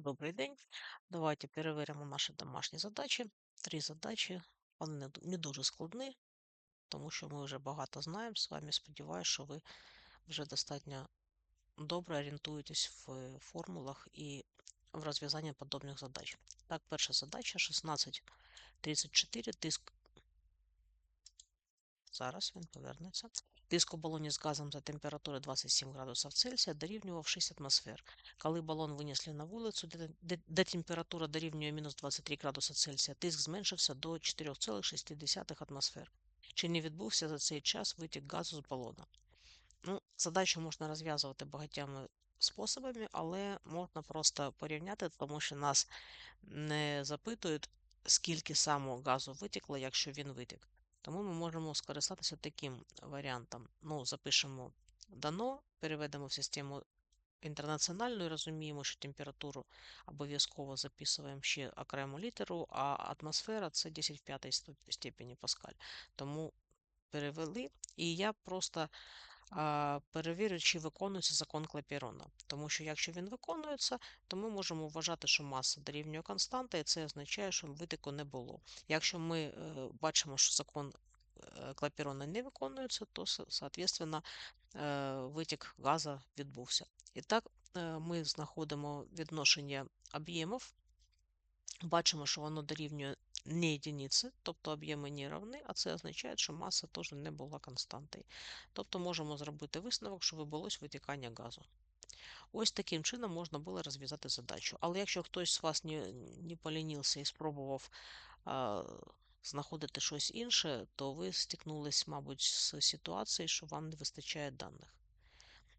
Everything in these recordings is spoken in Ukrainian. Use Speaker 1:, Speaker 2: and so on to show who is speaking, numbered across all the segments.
Speaker 1: Добрий день. Давайте перевіримо наші домашні задачі. Три задачі. Вони не дуже складні, тому що ми вже багато знаємо з вами. Сподіваюся, що ви вже достатньо добре орієнтуєтесь в е, формулах і в розв'язанні подобних задач. Так, перша задача 1634, тиск. Зараз він повернеться. Тиск у балоні з газом за температури 27 градусів Цельсія дорівнював 6 атмосфер. Коли балон винесли на вулицю, де, температура дорівнює мінус 23 градуси Цельсія, тиск зменшився до 4,6 атмосфер. Чи не відбувся за цей час витік газу з балона? Ну, задачу можна розв'язувати багатьма способами, але можна просто порівняти, тому що нас не запитують, скільки самого газу витекло, якщо він витік. Тому ми можемо скористатися таким варіантом. Ну, запишемо дано, переведемо в систему інтернаціональну і розуміємо, що температуру обов'язково записуємо ще окрему літеру, а атмосфера це 10 в 5 степені Паскаль. Тому перевели, і я просто перевірю, чи виконується закон Клапірона. Тому що якщо він виконується, то ми можемо вважати, що маса дорівнює константа, і це означає, що витоку не було. Якщо ми е, бачимо, що закон е, Клапірона не виконується, то, со- соответственно, е, витік газу відбувся. І так, ми знаходимо відношення об'ємів, бачимо, що воно дорівнює не єдиниці, тобто об'єми не равні, а це означає, що маса теж не була константою. Тобто можемо зробити висновок, що відбулось витікання газу. Ось таким чином можна було розв'язати задачу. Але якщо хтось з вас не, не полінився і спробував а, знаходити щось інше, то ви стикнулись, мабуть, з ситуацією, що вам не вистачає даних.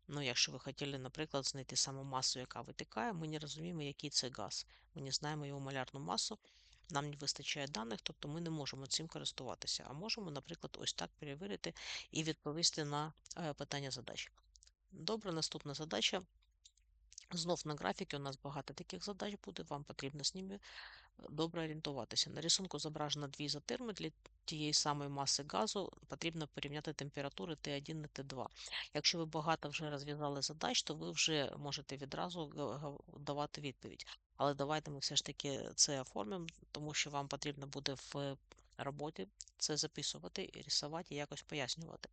Speaker 1: Ну, якщо ви хотіли, наприклад, знайти саму масу, яка витікає, ми не розуміємо, який це газ. Ми не знаємо його малярну масу, нам не вистачає даних, тобто ми не можемо цим користуватися. А можемо, наприклад, ось так перевірити і відповісти на е, питання задач. Добре, наступна задача. Знов на графіки у нас багато таких задач буде, вам потрібно з ними добре орієнтуватися. На рисунку зображено дві ізотерми для тієї самої маси газу потрібно порівняти температури Т1 і Т2. Якщо ви багато вже розв'язали задач, то ви вже можете відразу давати відповідь. Але давайте ми все ж таки це оформимо, тому що вам потрібно буде в роботі це записувати, і рисувати і якось пояснювати.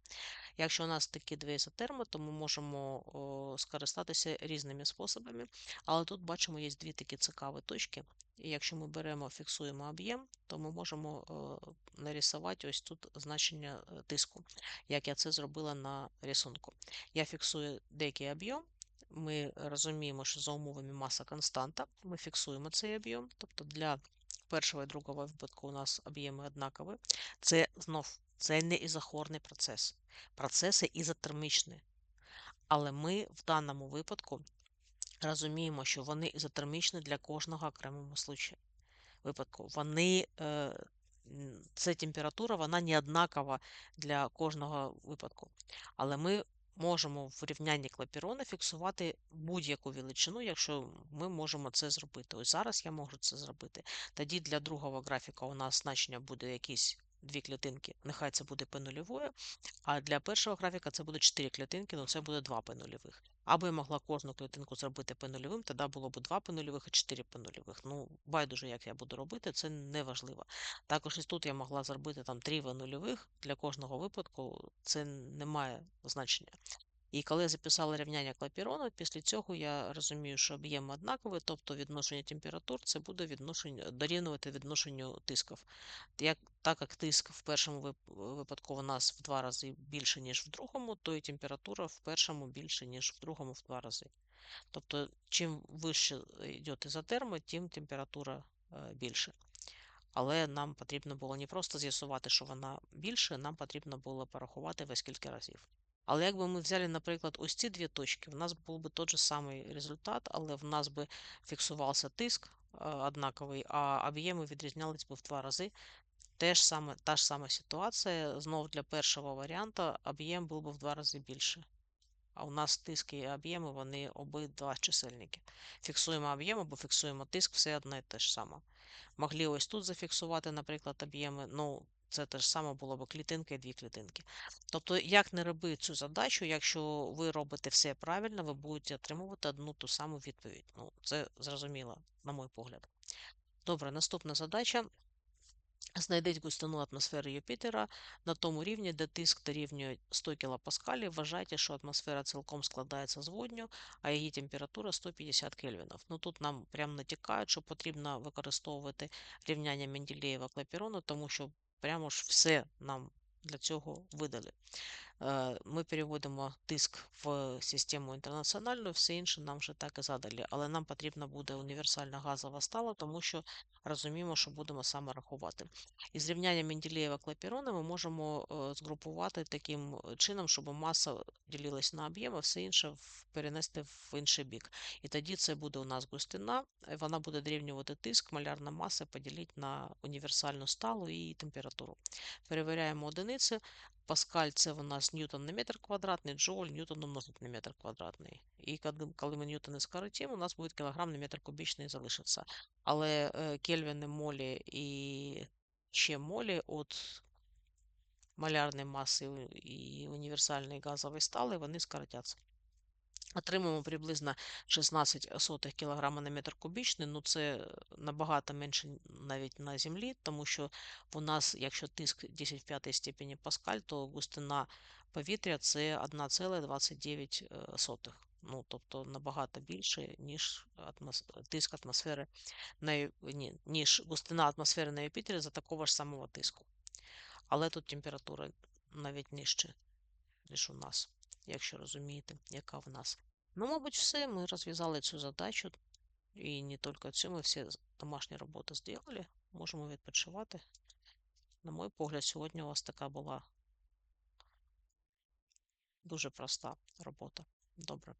Speaker 1: Якщо у нас такі дві ізотерми, то ми можемо о, скористатися різними способами. Але тут бачимо, є дві такі цікаві точки. І якщо ми беремо, фіксуємо об'єм, то ми можемо е, нарисувати ось тут значення е, тиску, як я це зробила на рисунку. Я фіксую деякий об'єм. Ми розуміємо, що за умовами маса константа, ми фіксуємо цей об'єм, тобто для першого і другого випадку у нас об'єми однакові. Це знов це не ізохорний процес. Процеси ізотермічні. Але ми в даному випадку розуміємо, що вони ізотермічні для кожного окремого случаю. випадку. Вони, е, це температура, вона не однакова для кожного випадку. Але ми можемо в рівнянні клапірона фіксувати будь-яку величину, якщо ми можемо це зробити. Ось зараз я можу це зробити. Тоді для другого графіка у нас значення буде якісь дві клітинки, нехай це буде P нульовою, а для першого графіка це буде 4 клітинки, ну це буде 2 P нульових. Або я могла кожну клітинку зробити по нульовим, тоді було б 2 P нульових і 4 по нульових. Ну, байдуже, як я буду робити, це не важливо. Також і тут я могла зробити там 3 В нульових, для кожного випадку це не має значення. І коли записала рівняння клапірона, після цього я розумію, що об'єм однаковий, тобто відношення температур це буде відношення, дорівнювати відношенню тисків. Як, так як тиск в першому випадку у нас в два рази більше, ніж в другому, то і температура в першому більше, ніж в другому в два рази. Тобто, чим вище йде ізотерма, тим температура е, більше. Але нам потрібно було не просто з'ясувати, що вона більше, нам потрібно було порахувати во скільки разів. Але якби ми взяли, наприклад, ось ці дві точки, в нас був би той же самий результат, але в нас би фіксувався тиск е, однаковий, а об'єми відрізнялись би в два рази. Те ж саме, та ж сама ситуація. Знов для першого варіанту об'єм був би в два рази більше. А у нас тиск і об'єми, вони обидва чисельники. Фіксуємо об'єм або фіксуємо тиск, все одно і те ж саме. Могли ось тут зафіксувати, наприклад, об'єми. Ну, це те ж саме було б клітинка і дві клітинки. Тобто, як не робити цю задачу, якщо ви робите все правильно, ви будете отримувати одну ту саму відповідь. Ну, Це зрозуміло, на мой погляд. Добре, наступна задача. Знайдіть густину атмосфери Юпітера на тому рівні, де тиск дорівнює 100 кПа. Вважайте, що атмосфера цілком складається з водню, а її температура 150 кельвінів. Ну тут нам прямо натякають, що потрібно використовувати рівняння Менделєєва клапірону, тому що прямо ж все нам для цього видали. Е, ми переводимо тиск в систему інтернаціональну, все інше нам вже так і задали. Але нам потрібна буде універсальна газова стала, тому що розуміємо, що будемо саме рахувати. І зрівняння Менделєєва клапірона ми можемо е, згрупувати таким чином, щоб маса ділилась на об'єм, а все інше перенести в інший бік. І тоді це буде у нас густина, вона буде дорівнювати тиск, малярна маса поділити на універсальну сталу і температуру. Перевіряємо одиниці. Паскаль це у нас ньютон на метр квадратний, джоуль ньютон умножить на метр квадратний. І коли ми ньютони скоротимо, у нас буде кілограм на метр кубічний залишиться. Але е, кельвіни, молі і ще молі от малярної маси і універсальної газової стали, вони скоротяться. Отримуємо приблизно 16 сотих кг на метр кубічний, ну це набагато менше навіть на землі, тому що у нас, якщо тиск 10 в 5 степені паскаль, то густина повітря це 1,29. Ну, тобто набагато більше, ніж атмос... тиск атмосфери на ні, ніж густина атмосфери на Юпітері за такого ж самого тиску. Але тут температура навіть нижче, ніж у нас якщо розумієте, яка в нас. Ну, мабуть, все. Ми розв'язали цю задачу. І не тільки цю, ми всі домашні роботи зробили. Можемо відпочивати. На мой погляд, сьогодні у вас така була дуже проста робота. Добре.